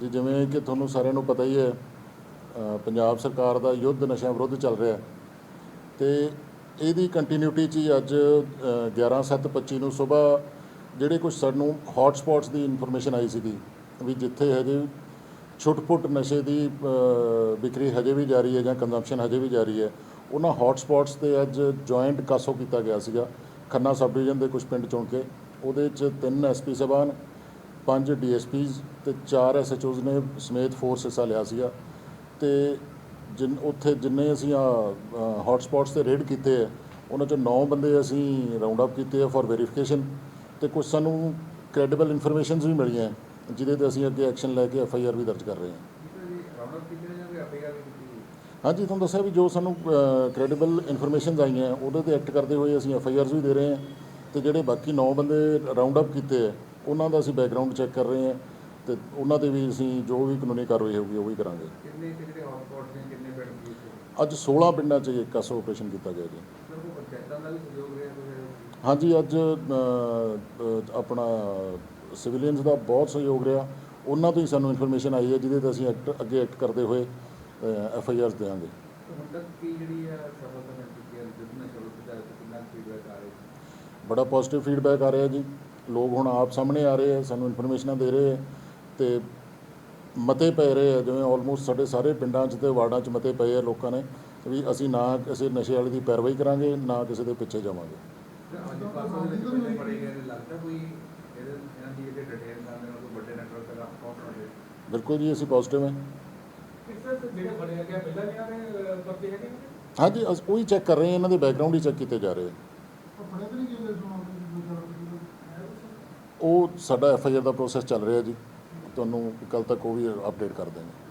ਜੀ ਜਿਵੇਂ ਕਿ ਤੁਹਾਨੂੰ ਸਾਰਿਆਂ ਨੂੰ ਪਤਾ ਹੀ ਹੈ ਪੰਜਾਬ ਸਰਕਾਰ ਦਾ ਯੁੱਧ ਨਸ਼ਿਆਂ ਵਿਰੁੱਧ ਚੱਲ ਰਿਹਾ ਹੈ। ਤੇ ਇਹਦੀ ਕੰਟੀਨਿਊਟੀ 'ਚ ਹੀ ਅੱਜ 11/7/25 ਨੂੰ ਸਵੇਰ ਜਿਹੜੇ ਕੁਝ ਸਾਨੂੰ ਹੌਟ ਸਪੌਟਸ ਦੀ ਇਨਫੋਰਮੇਸ਼ਨ ਆਈ ਸੀਗੀ ਵੀ ਜਿੱਥੇ ਹਜੇ ਛੁੱਟ-ਪੁੱਟ ਨਸ਼ੇ ਦੀ ਵਿਕਰੀ ਹਜੇ ਵੀ ਜਾਰੀ ਹੈ ਜਾਂ ਕੰਜ਼ੰਪਸ਼ਨ ਹਜੇ ਵੀ ਜਾਰੀ ਹੈ, ਉਹਨਾਂ ਹੌਟ ਸਪੌਟਸ ਤੇ ਅੱਜ ਜੁਆਇੰਟ ਕਾਸੋ ਕੀਤਾ ਗਿਆ ਸੀਗਾ। ਖੰਨਾ ਸਬ ਡਿਵੀਜ਼ਨ ਦੇ ਕੁਝ ਪਿੰਡ ਚੁਣ ਕੇ, ਉਹਦੇ 'ਚ ਤਿੰਨ ਐਸਪੀ ਸਾਹਿਬਾਨ ਪੰਜ ਡੀਐਸਪੀਜ਼ ਤੇ ਚਾਰ ਐਸਐਚਓਜ਼ ਨੇ ਸਮੇਤ ਫੋਰਸ ਹਿੱਸਾ ਲਿਆ ਸੀਗਾ ਤੇ ਜਿਨ, ਉੱਥੇ ਜਿੰਨੇ ਅਸੀਂ ਹੌਟ ਸਪੌਟਸ ਤੇ ਰੇਡ ਕੀਤੇ ਹੈ ਉਹਨਾਂ ਚੋਂ 9 ਬੰਦੇ ਅਸੀਂ ਰਾਉਂਡ ਅਪ ਕੀਤੇ ਆ ਫॉर ਵੈਰੀਫਿਕੇਸ਼ਨ ਤੇ ਕੁਝ ਸਾਨੂੰ ਕ੍ਰੈਡੀਬਲ ਇਨਫੋਰਮੇਸ਼ਨਸ ਵੀ ਮਿਲੀਆਂ, ਜਿਹਦੇ ਤੇ ਅਸੀਂ ਅੱਗੇ ਐਕਸ਼ਨ ਲੈ ਕੇ ਐੱਫ ਆਈ ਆਰ ਵੀ ਦਰਜ ਕਰ ਰਹੇ ਹਾਂ। ਹਾਂਜੀ, ਤੁਹਾਨੂੰ ਦੱਸਿਆ ਵੀ ਜੋ ਸਾਨੂੰ ਕ੍ਰੈਡੀਬਲ ਇਨਫੋਰਮੇਸ਼ਨਸ ਆਈਆਂ, ਉਹਦੇ ਤੇ ਐਕਟ ਕਰਦੇ ਹੋਏ ਅਸੀਂ ਐਫਆਈਆਰਸ ਵੀ ਦੇ ਰਹੇ ਹਾਂ ਤੇ ਜਿਹੜੇ ਬਾਕੀ 9 ਬੰਦੇ ਰਾਉਂਡ ਅਪ ਕੀਤੇ ਹੈ ਉਹਨਾਂ ਦਾ ਅਸੀਂ ਬੈਕਗ੍ਰਾਉਂਡ ਚੈੱਕ ਕਰ ਰਹੇ ਹਾਂ ਤੇ ਉਹਨਾਂ ਤੇ ਵੀ ਅਸੀਂ ਜੋ ਵੀ ਕਾਨੂੰਨੀ ਕਾਰਵਾਈ ਹੋਊਗੀ ਉਹ ਵੀ ਕਰਾਂਗੇ। ਕਿੰਨੇ ਕਿ ਜਿਹੜੇ ਹੌਟਸਪੌਟ ਨੇ ਕਿੰਨੇ ਬੈਡ ਦੀ ਅੱਜ 16 ਪਿੰਡਾਂ 'ਚ ਇੱਕ ਕਾਸੋ ਆਪਰੇਸ਼ਨ ਕੀਤਾ ਗਿਆ ਜੀ। ਹਾਂਜੀ ਅੱਜ ਆਪਣਾ ਸਿਵੀਲੀਅਨਸ ਦਾ ਬਹੁਤ ਸਹਿਯੋਗ ਰਿਹਾ। ਉਹਨਾਂ ਤੋਂ ਹੀ ਸਾਨੂੰ ਇਨਫੋਰਮੇਸ਼ਨ ਆਈ ਹੈ ਜਿਹਦੇ ਤੇ ਅਸੀਂ ਐਕਟ ਅੱਗੇ ਐਕਟ ਕਰਦੇ ਹੋਏ ਐਫ ਆਈ ਆਰਸ ਦੇਵਾਂਗੇ। ਬੜਾ ਪੋਜ਼ਿਟਿਵ ਫੀਡਬੈਕ ਆ ਰਿਹਾ ਜੀ। ਲੋਕ ਹੁਣ ਆਪ ਸਾਹਮਣੇ ਆ ਰਹੇ ਹੈ ਸਾਨੂੰ ਇਨਫੋਰਮੇਸ਼ਨਾਂ ਦੇ ਰਹੇ ਹੈ ਤੇ ਮਤੇ ਪੈ ਰਹੇ ਆ, ਜਿਵੇਂ ਆਲਮੋਸਟ ਸਾਡੇ ਸਾਰੇ ਪਿੰਡਾਂ 'ਚ ਤੇ ਵਾਰਡਾਂ 'ਚ ਮਤੇ ਪਏ ਆ ਲੋਕਾਂ ਨੇ ਵੀ ਅਸੀਂ ਨਾ ਕਿਸੇ ਨਸ਼ੇ ਵਾਲੇ ਦੀ ਪੈਰਵਾਈ ਕਰਾਂਗੇ, ਨਾ ਕਿਸੇ ਦੇ ਪਿੱਛੇ ਜਾਵਾਂਗੇ। ਬਿਲਕੁਲ ਜੀ, ਅਸੀਂ ਪੋਜ਼ਿਟਿਵ ਹਾਂ ਹਾਂਜੀ, ਅਸੀਂ ਉਹੀ ਚੈੱਕ ਕਰ ਰਹੇ ਹਾਂ ਇਹਨਾਂ ਦੇ ਬੈਕਗ੍ਰਾਉਂਡ ਹੀ ਚੈੱਕ ਕੀਤੇ ਜਾ ਰਹੇ ਆ। ਉਹ ਸਾਡਾ ਐਫ ਆਈ ਆਰ ਦਾ ਪ੍ਰੋਸੈਸ ਚੱਲ ਰਿਹਾ ਜੀ। ਤੁਹਾਨੂੰ ਕੱਲ ਤੱਕ ਉਹ ਵੀ ਅਪਡੇਟ ਕਰ ਦੇਵਾਂਗੇ